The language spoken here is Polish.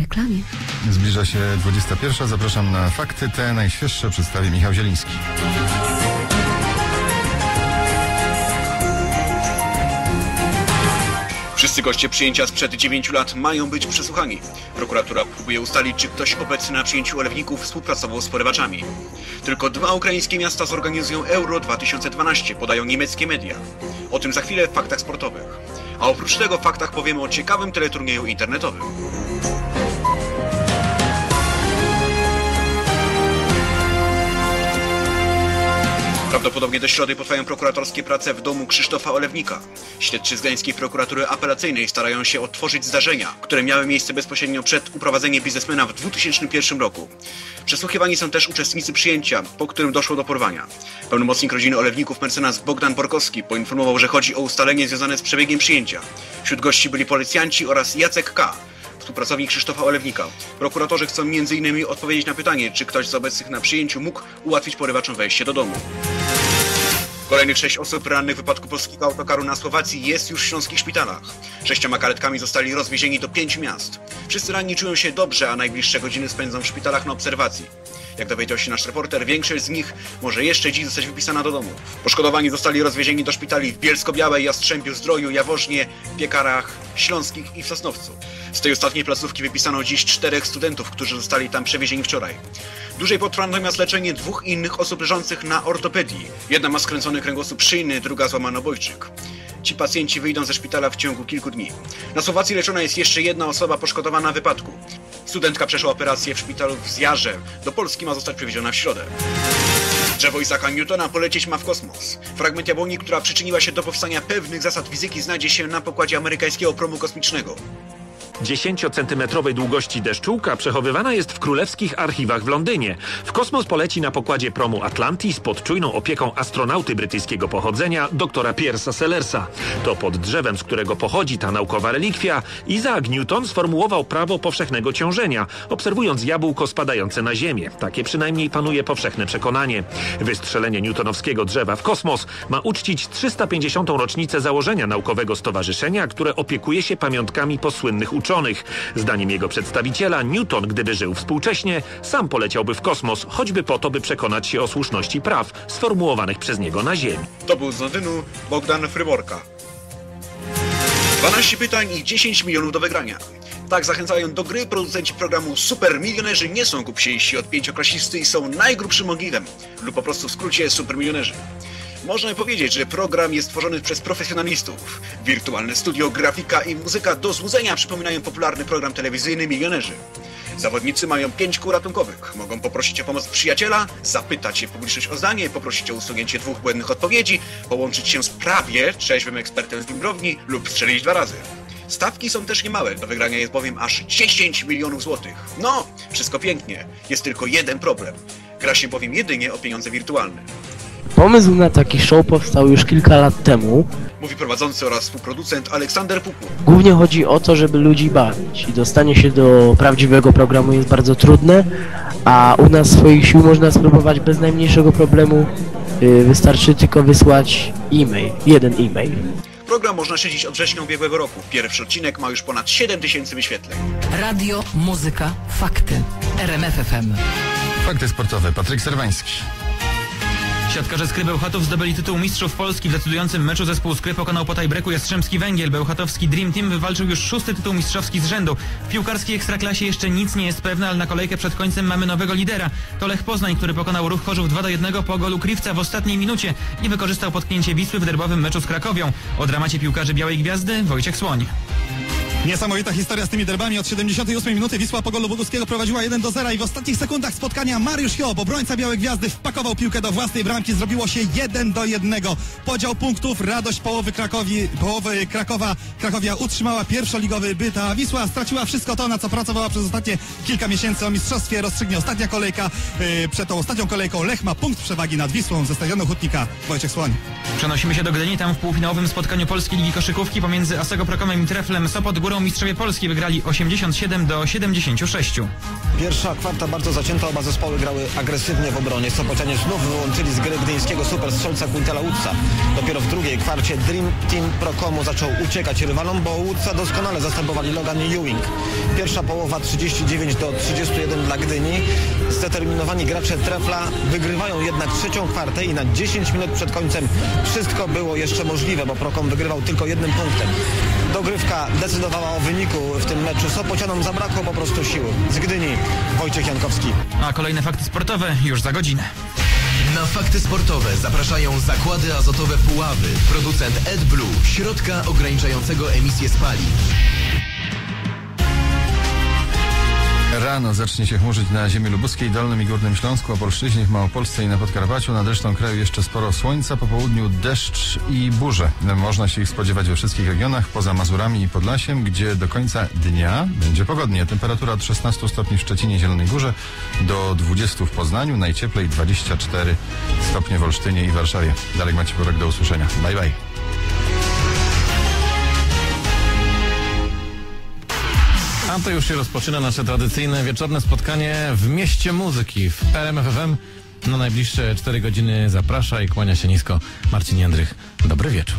reklamie. Zbliża się 21. Zapraszam na fakty. Te najświeższe przedstawi Michał Zieliński. Wszyscy goście przyjęcia sprzed 9 lat mają być przesłuchani. Prokuratura próbuje ustalić, czy ktoś obecny na przyjęciu olewników współpracował z porywaczami. Tylko dwa ukraińskie miasta zorganizują Euro 2012, podają niemieckie media. O tym za chwilę w faktach sportowych. A oprócz tego w faktach powiemy o ciekawym teleturnieju internetowym. Prawdopodobnie do środy potrwają prokuratorskie prace w domu Krzysztofa Olewnika. Śledczy z Gdańskiej Prokuratury Apelacyjnej starają się odtworzyć zdarzenia, które miały miejsce bezpośrednio przed uprowadzeniem biznesmena w 2001 roku. Przesłuchiwani są też uczestnicy przyjęcia, po którym doszło do porwania. Pełnomocnik rodziny Olewników mecenas Bogdan Borkowski poinformował, że chodzi o ustalenie związane z przebiegiem przyjęcia. Wśród gości byli policjanci oraz Jacek K., współpracownik Krzysztofa Olewnika. Prokuratorzy chcą m.in. odpowiedzieć na pytanie, czy ktoś z obecnych na przyjęciu mógł ułatwić porywaczom wejście do domu. Kolejnych sześć osób rannych w wypadku polskiego autokaru na Słowacji jest już w śląskich szpitalach. Sześcioma karetkami zostali rozwiezieni do pięciu miast. Wszyscy ranni czują się dobrze, a najbliższe godziny spędzą w szpitalach na obserwacji. Jak dowiedział się nasz reporter, większość z nich może jeszcze dziś zostać wypisana do domu. Poszkodowani zostali rozwiezieni do szpitali w Bielsko-Białej, Jastrzębiu, Zdroju, Jaworznie, Piekarach, Śląskich i w Sosnowcu. Z tej ostatniej placówki wypisano dziś czterech studentów, którzy zostali tam przewiezieni wczoraj. Dłużej potrwa natomiast leczenie dwóch innych osób leżących na ortopedii. Jedna ma skręcony kręgosłup szyjny, druga złamany obojczyk. Ci pacjenci wyjdą ze szpitala w ciągu kilku dni. Na Słowacji leczona jest jeszcze jedna osoba poszkodowana wypadku. Studentka przeszła operację w szpitalu w Zjarze. Do Polski ma zostać przewieziona w środę. Drzewo Isaaca Newtona polecieć ma w kosmos. Fragment jabłoni, która przyczyniła się do powstania pewnych zasad fizyki, znajdzie się na pokładzie amerykańskiego promu kosmicznego. 10-centymetrowej długości deszczułka przechowywana jest w królewskich archiwach w Londynie. W kosmos poleci na pokładzie promu Atlantis pod czujną opieką astronauty brytyjskiego pochodzenia doktora Pierce'a Sellersa. To pod drzewem, z którego pochodzi ta naukowa relikwia, Isaac Newton sformułował prawo powszechnego ciążenia, obserwując jabłko spadające na Ziemię. Takie przynajmniej panuje powszechne przekonanie. Wystrzelenie newtonowskiego drzewa w kosmos ma uczcić 350. rocznicę założenia naukowego stowarzyszenia, które opiekuje się pamiątkami posłynnych uczonych. Zdaniem jego przedstawiciela, Newton, gdyby żył współcześnie, sam poleciałby w kosmos, choćby po to, by przekonać się o słuszności praw sformułowanych przez niego na Ziemi. To był z Londynu Bogdan Fryborka. 12 pytań i 10 milionów do wygrania. Tak zachęcają do gry producenci programu Super Milionerzy nie są głupsiejsi od pięcioklasisty i są najgrubszym ognidem, lub po prostu w skrócie Super Milionerzy. Można powiedzieć, że program jest tworzony przez profesjonalistów. Wirtualne studio, grafika i muzyka do złudzenia przypominają popularny program telewizyjny Milionerzy. Zawodnicy mają pięć kół ratunkowych. Mogą poprosić o pomoc przyjaciela, zapytać się publiczność o zdanie, poprosić o usunięcie dwóch błędnych odpowiedzi, połączyć się z prawie trzeźwym ekspertem z bimbrowni lub strzelić dwa razy. Stawki są też niemałe, do wygrania jest bowiem aż 10 milionów złotych. No, wszystko pięknie, jest tylko jeden problem. Gra się bowiem jedynie o pieniądze wirtualne. Pomysł na taki show powstał już kilka lat temu. Mówi prowadzący oraz współproducent Aleksander Puku. Głównie chodzi o to, żeby ludzi bawić. I dostanie się do prawdziwego programu jest bardzo trudne, a u nas swoich sił można spróbować bez najmniejszego problemu. Yy, Wystarczy tylko wysłać e-mail, jeden e-mail. Program można śledzić od września ubiegłego roku. Pierwszy odcinek ma już ponad 7 tysięcy wyświetleń. Radio, muzyka, fakty. RMFFM. Fakty sportowe. Patryk Serwański. Siatkarze z Bełchatów zdobyli tytuł mistrzów Polski w decydującym meczu zespół z Kry pokonał po tiebreaku Jastrzębski Węgiel. Bełchatowski Dream Team wywalczył już szósty tytuł mistrzowski z rzędu. W piłkarskiej ekstraklasie jeszcze nic nie jest pewne, ale na kolejkę przed końcem mamy nowego lidera. To Lech Poznań, który pokonał Ruch Chorzów 2 do 1 po golu Kriwca w ostatniej minucie i wykorzystał potknięcie Wisły w derbowym meczu z Krakowią. O dramacie piłkarzy Białej Gwiazdy Wojciech Słoń. Niesamowita historia z tymi derbami. Od 78 minuty Wisła po golu Boguskiego prowadziła 1 do 0 i w ostatnich sekundach spotkania Mariusz Hiob, obrońca Białej Gwiazdy, wpakował piłkę do własnej bramki. Zrobiło się 1 do 1. Podział punktów, radość połowy, Krakowi, połowy Krakowa. Krakowia utrzymała pierwszoligowy byt, a Wisła straciła wszystko to, na co pracowała przez ostatnie kilka miesięcy o mistrzostwie. Rozstrzygnie ostatnia kolejka. Yy, przed tą ostatnią kolejką Lech ma punkt przewagi nad Wisłą ze stadionu Hutnika. Wojciech Słoń. Przenosimy się do Gdyni, tam w półfinałowym spotkaniu Polskiej Ligi Koszykówki pomiędzy Asego Prokomem i Treflem Sopot Góra górą mistrzowie Polski wygrali 87 do 76. Pierwsza kwarta bardzo zacięta, oba zespoły grały agresywnie w obronie. Sopocianie znów wyłączyli z gry gdyńskiego superstrzelca Quintela Woodsa. Dopiero w drugiej kwarcie Dream Team Prokomu zaczął uciekać rywalom, bo Woodsa doskonale zastępowali Logan i Ewing. Pierwsza połowa 39 do 31 dla Gdyni. Zdeterminowani gracze Trefla wygrywają jednak trzecią kwartę i na 10 minut przed końcem wszystko było jeszcze możliwe, bo Prokom wygrywał tylko jednym punktem. Dogrywka decydowała o wyniku w tym meczu. Sopocianom zabrakło po prostu siły. Z Gdyni Wojciech Jankowski. A kolejne fakty sportowe już za godzinę. Na fakty sportowe zapraszają zakłady azotowe Puławy, producent AdBlue, środka ograniczającego emisję spalin. Rano zacznie się chmurzyć na ziemi lubuskiej, Dolnym i Górnym Śląsku, Opolszczyźnie, w Małopolsce i na Podkarpaciu. Nad resztą kraju jeszcze sporo słońca, po południu deszcz i burze. Można się ich spodziewać we wszystkich regionach, poza Mazurami i Podlasiem, gdzie do końca dnia będzie pogodnie. Temperatura od 16 stopni w Szczecinie, Zielonej Górze do 20 w Poznaniu, najcieplej 24 stopnie w Olsztynie i Warszawie. Darek Maciej do usłyszenia. Bye bye. A to już się rozpoczyna nasze tradycyjne wieczorne spotkanie w mieście muzyki w RMFFM. Na najbliższe 4 godziny zaprasza i kłania się nisko Marcin Jędrych. Dobry wieczór.